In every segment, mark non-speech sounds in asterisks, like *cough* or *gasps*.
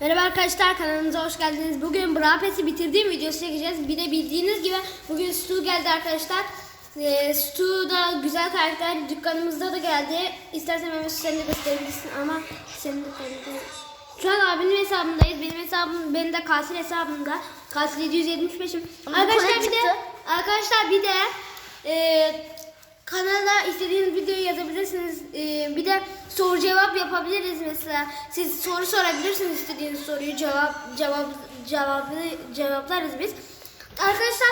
Merhaba arkadaşlar kanalımıza hoş geldiniz. Bugün Brapes'i bitirdiğim videosu çekeceğiz. Bir de bildiğiniz gibi bugün Stu geldi arkadaşlar. Ee, Stu da güzel karakter. Dükkanımızda da geldi. İstersen Mehmet sen de gösterebilirsin ama senin dükkanında... Şu an abinin hesabındayız. Benim hesabım, benim de katil hesabımda. Katil 775'im. Ama Arkadaşlar bir de, arkadaşlar bir de e, kanala istediğiniz videoyu yazabilirsiniz. Ee, bir de soru cevap yapabiliriz mesela. Siz soru sorabilirsiniz istediğiniz soruyu cevap cevap cevabı cevaplarız biz. Arkadaşlar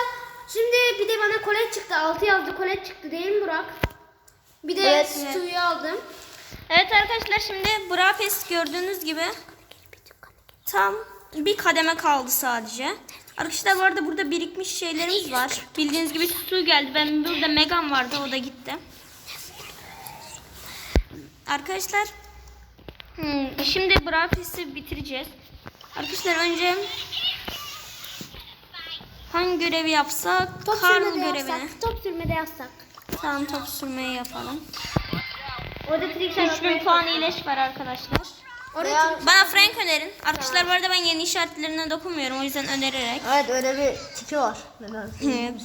şimdi bir de bana kolet çıktı. 6 yazdı kolet çıktı değil mi Burak? Bir de Evet. suyu aldım. Evet arkadaşlar şimdi Brapes gördüğünüz gibi tam bir kademe kaldı sadece. Arkadaşlar bu arada burada birikmiş şeylerimiz var. Bildiğiniz gibi su geldi. Ben burada Megan vardı o da gitti. Arkadaşlar hmm, şimdi Brapes'i bitireceğiz. Arkadaşlar önce hangi görevi yapsak? Top Karl görevini. yapsak. Top sürmede yapsak. Tamam top sürmeyi yapalım. Orada trick 3000 puan iyileş var arkadaşlar. Veya- Bana Frank önerin. Arkadaşlar bu arada ben yeni işaretlerine dokunmuyorum o yüzden önererek. Evet öyle bir tiki var. Evet.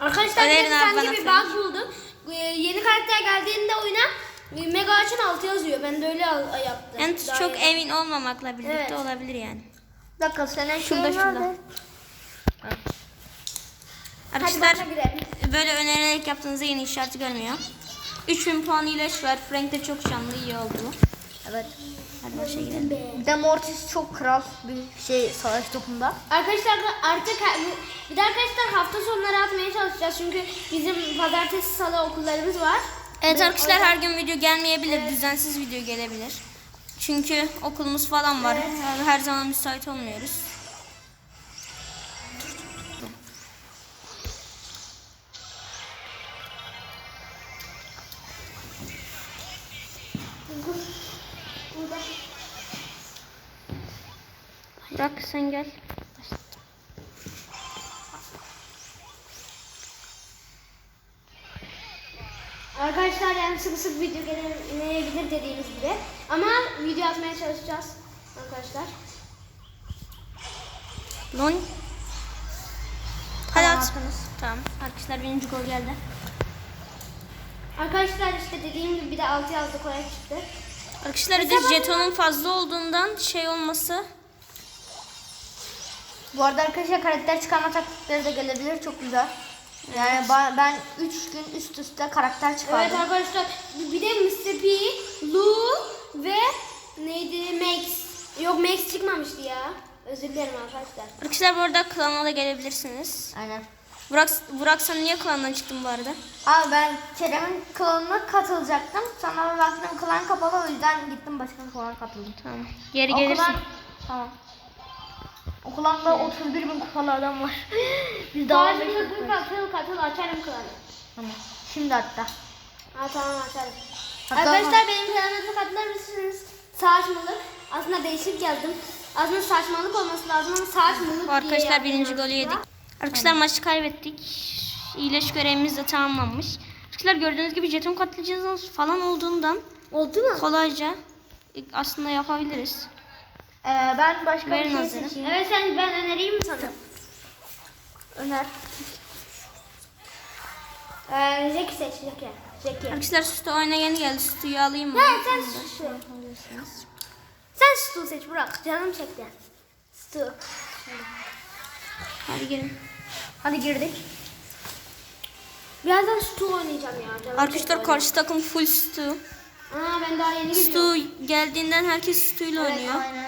Arkadaşlar bir Önerin de abi sanki bir falan. bug buldum. Ee, yeni karakter geldiğinde oyuna e, Mega Aç'ın altı yazıyor. Ben de öyle al- yaptım. Yani Daha çok yeni. emin olmamakla birlikte Evet. olabilir yani. Bir dakika senin Şurada, şeyin şurada. nerede? Hadi Arkadaşlar girelim. böyle önererek yaptığınızda yeni işareti görmüyor. 3000 puan iyileş var. Frank de çok canlı iyi oldu. Evet. Hadi başa girelim. Bir de Mortis çok kral bir şey savaş topunda. Arkadaşlar artık bir de arkadaşlar hafta sonları atmaya çalışacağız çünkü bizim pazartesi salı okullarımız var. Evet Ve arkadaşlar her gün video gelmeyebilir. Düzensiz video gelebilir. Çünkü okulumuz falan var. Yani Her zaman müsait olmuyoruz. Bırak sen gel. Arkadaşlar yani sık sık video gelemeyebilir dediğimiz gibi. Ama video atmaya çalışacağız arkadaşlar. Lon. Hadi at. Tamam. Arkadaşlar birinci gol geldi. Arkadaşlar işte dediğim gibi bir de 6 yazdı kolay çıktı. Arkadaşlar bir de jetonun fazla olduğundan şey olması. Bu arada arkadaşlar karakter çıkarma taktikleri de gelebilir. Çok güzel. Yani ba- ben 3 gün üst üste karakter çıkardım. Evet arkadaşlar bir de Mr. P, Lu ve neydi Max. Yok Max çıkmamıştı ya. Özür dilerim arkadaşlar. Arkadaşlar bu arada klana da gelebilirsiniz. Aynen. Burak, Burak sen niye klandan çıktın bu arada? Abi ben Kerem'in klanına katılacaktım. Sonra baktım klan kapalı o yüzden gittim başka klana katıldım. Tamam. Geri O gelirsin. klan- Tamam. Klanda 31 bin kupalı adam var. *gasps* Biz daha şimdi kupa- katıl katıl açarım klanı. Tamam. Şimdi hatta. Ha tamam açarım. Hatta- Arkadaşlar benim kanalıma katılır mısınız? Saçmalık. Aslında değişik yazdım. Aslında saçmalık olması lazım ama saçmalık diye Arkadaşlar birinci golü yedik. Arkadaşlar maçı kaybettik. İyileş görevimiz de tamamlanmış. Arkadaşlar gördüğünüz gibi jeton katlayacağız falan olduğundan Oldu mu? kolayca aslında yapabiliriz. Ee, ben başka Verin bir şey hazırı. seçeyim. Evet sen ben önereyim mi sana? Öner. Ee, Jackie seç Jackie. Jackie. Arkadaşlar sütü oyuna yeni geldi. Sütüyü alayım mı? Ya sen Stu. Sen Stu seç Burak. Canım çekti. Stu. Hadi gelin. Hadi girdik. Birazdan Stu oynayacağım ya. Canım Arkadaşlar karşı takım full Stu. oynayacağım. Aa ben daha yeni gidiyorum. Stu geldiğinden herkes Stu ile oynuyor. Aynen.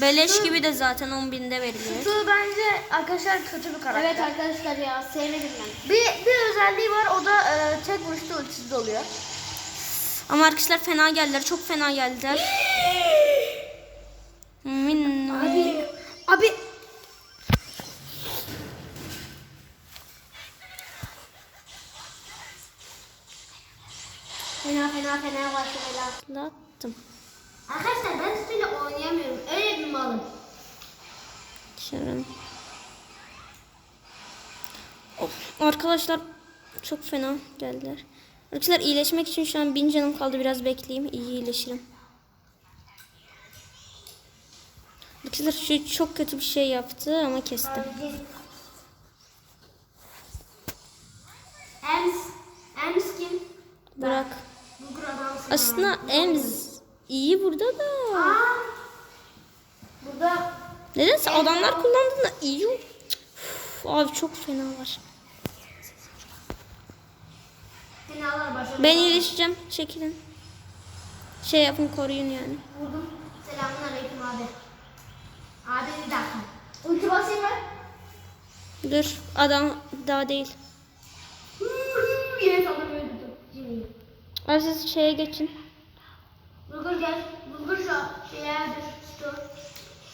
Beleş gibi de zaten 10 binde veriliyor. Su bence arkadaşlar kötü bir karakter. Evet arkadaşlar ya sevmedim ben. Bir, bir özelliği var o da e, tek vuruşta ultisiz oluyor. Ama arkadaşlar fena geldiler. Çok fena geldiler. Minno. Abi. Abi. Fena fena fena başlamayla. Attım. Arkadaşlar ben Stu'yla oynayamıyorum. Öyle bir malım. Şöyle. Of, arkadaşlar çok fena geldiler. Arkadaşlar iyileşmek için şu an bin canım kaldı. Biraz bekleyeyim. İyi iyileşirim. Arkadaşlar şu çok kötü bir şey yaptı ama kestim. Ems. Ems kim? Adamsın. Aslında Ems iyi burada da. Aa. Burada Nedense adamlar kullandığında iyi. Uf, abi çok fena var. Ben iyileşeceğim. Çekilin. Şey yapın koruyun yani. Vurdum. Selamun aleyküm abi. Abi bir dakika. Ulti basayım mı? Dur adam daha değil. Yine sana böyle. Abi siz şeye geçin. Bulgur gel. Bulgur şu şeye dur. Stop.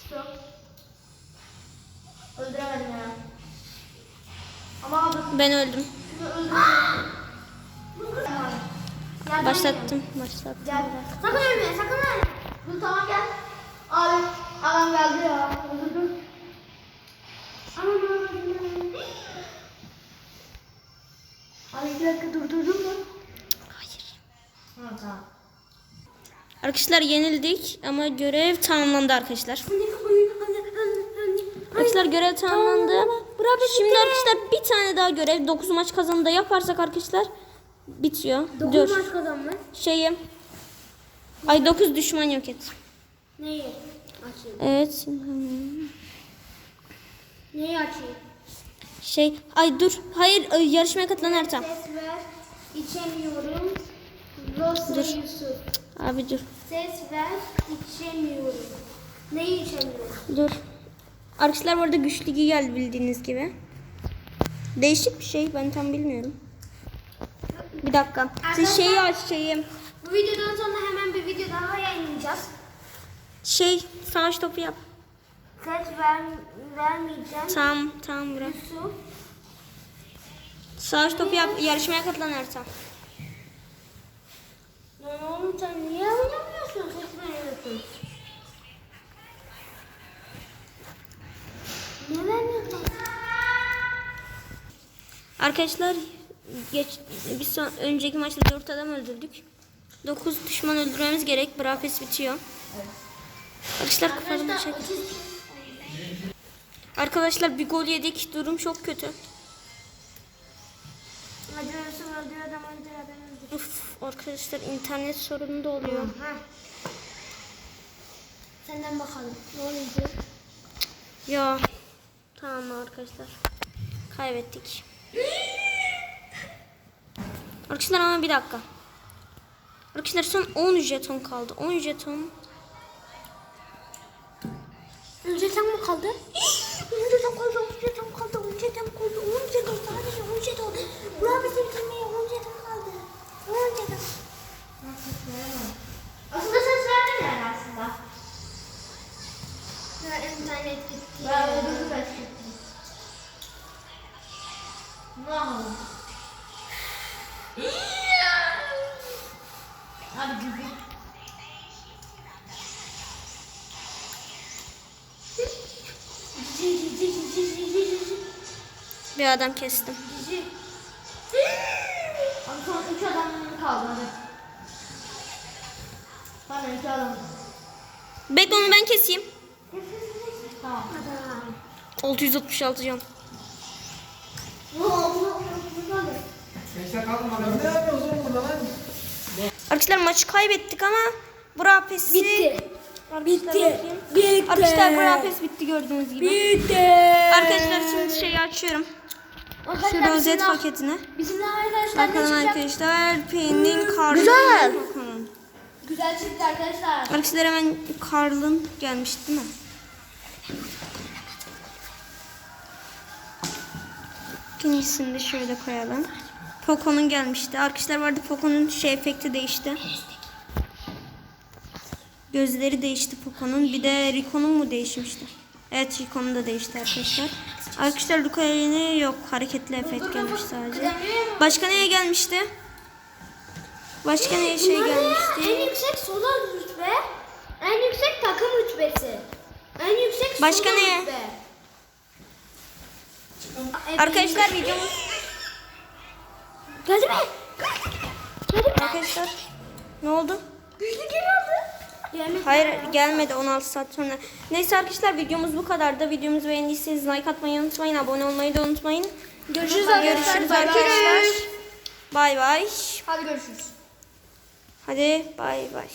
Stop. Öldüremedim ya. Ama abi Ben öldüm. Başlattım. Başlattım. Gel. Sakın ölme, sakın ölme. Dur tamam gel. Abi, adam geldi ya. Aman. Abi bir dakika durdurdun mu? Hayır. Ha tamam. Arkadaşlar yenildik ama görev tamamlandı arkadaşlar. Arkadaşlar görev tamamlandı. Şimdi arkadaşlar bir tane daha görev 9 maç kazanında yaparsak arkadaşlar bitiyor. Dur. Dokuz maç kazanma. Şeyi Ay 9 düşman yok et. Neyi? Açayım. Evet. Neyi açayım? Şey ay dur. Hayır ay, yarışmaya katılan Ertan. Ses ver. İçemiyorum. Rosa Dur. Yusuf. Abi dur. Ses ver. İçemiyorum. Neyi içemiyorum? Dur. Arkadaşlar bu arada güçlü geldi bildiğiniz gibi. Değişik bir şey ben tam bilmiyorum. Bir dakika. Siz şeyi aç şeyi. Bu videodan sonra hemen bir video daha yayınlayacağız. Şey savaş topu yap. Ses ver, vermeyeceğim. Tamam tamam bırak. Yusuf. Savaş topu yap. Yarışmaya katılan Ertan. Lan oğlum sen niye oynamıyorsun? Ses veriyorsun. Ne vermiyorsun? Arkadaşlar geç bir son, önceki maçta 4 adam öldürdük. 9 düşman öldürmemiz gerek. Brafes bitiyor. Arkadaşlar kapatalım çek. Arkadaşlar bir gol yedik. Durum çok kötü. Arkadaşlar internet sorunu da oluyor. Ha. Senden bakalım. Ne olacak? Ya tamam arkadaşlar. Kaybettik. Arkadaşlar ama bir dakika. Arkadaşlar son 10 jeton kaldı. 10 jeton. Önce mı kaldı? Önce tam kaldı, önce tam kaldı, önce tam kaldı, önce tam sadece önce tam. Burak bizim kimliğe önce tam kaldı. Önce tam. Aslında ses verdin yani aslında. Ya internet gitti. Ben de gitti. Ne yapalım? Hadi güzel. Bir adam kestim. Abi son üç adam kaldı hadi. Bana iki adam. Bekle onu ben keseyim. Tamam. 666 can. Gençler kalkın bakalım. Ne yapıyorsunuz oğlum burada lan? Arkadaşlar maçı kaybettik ama Brapes'i... Bitti. Arkadaşlar Bitti. bakayım. Bitti. Arkadaşlar Brapes bitti gördüğünüz gibi. Bitti. Arkadaşlar şimdi şeyi açıyorum. Şu rozet paketini. Bizimle arkadaşlar Bakalım arkadaşlar Peyn'in Karl'ın. Güzel. Bakalım. Güzel çıktı arkadaşlar. Arkadaşlar hemen Karl'ın gelmiş değil mi? İkincisini de şöyle koyalım. Poco'nun gelmişti. Arkadaşlar vardı Poco'nun şey efekti değişti. Gözleri değişti Poco'nun. Bir de Rico'nun mu değişmişti? Evet Rico'nun da değişti arkadaşlar. Arkadaşlar Luca'ya yok. Hareketli efekt gelmiş sadece. Başka neye gelmişti? Başka neye şey gelmişti? En yüksek solo rütbe. En yüksek takım rütbesi. En yüksek Başka solo ne? rütbe. Arkadaşlar videomuz Geldi mi? Geldi mi? Arkadaşlar ne oldu? Güçlü geri aldı. Gelmedi. Hayır gelmedi 16 saat sonra. Neyse arkadaşlar videomuz bu kadardı. Videomuzu beğendiyseniz like atmayı unutmayın. Abone olmayı da unutmayın. Görüşürüz arkadaşlar. Görüşürüz arkadaşlar. Bay bay. Hadi görüşürüz. Hadi bay bay.